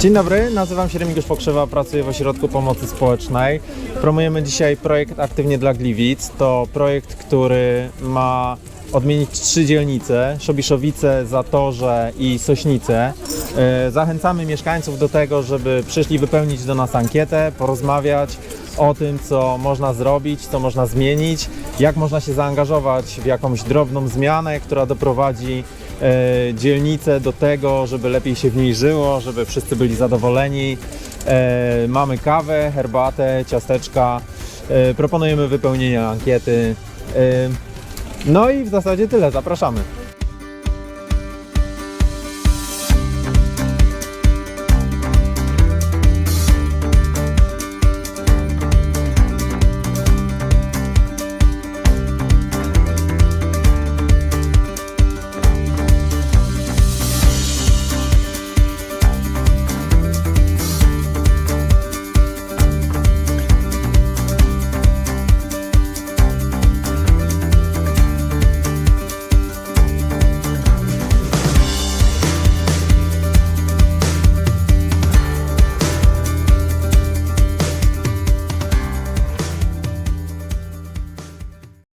Dzień dobry, nazywam się Remigiusz Pokrzywa, pracuję w Ośrodku Pomocy Społecznej. Promujemy dzisiaj projekt Aktywnie dla Gliwic. To projekt, który ma odmienić trzy dzielnice, Szobiszowice, Zatorze i Sośnice. E, Zachęcamy mieszkańców do tego, żeby przyszli wypełnić do nas ankietę, porozmawiać o tym, co można zrobić, co można zmienić, jak można się zaangażować w jakąś drobną zmianę, która doprowadzi dzielnicę do tego, żeby lepiej się w niej żyło, żeby wszyscy byli zadowoleni. E, mamy kawę, herbatę, ciasteczka. E, proponujemy wypełnienie ankiety. E, no i w zasadzie tyle, zapraszamy.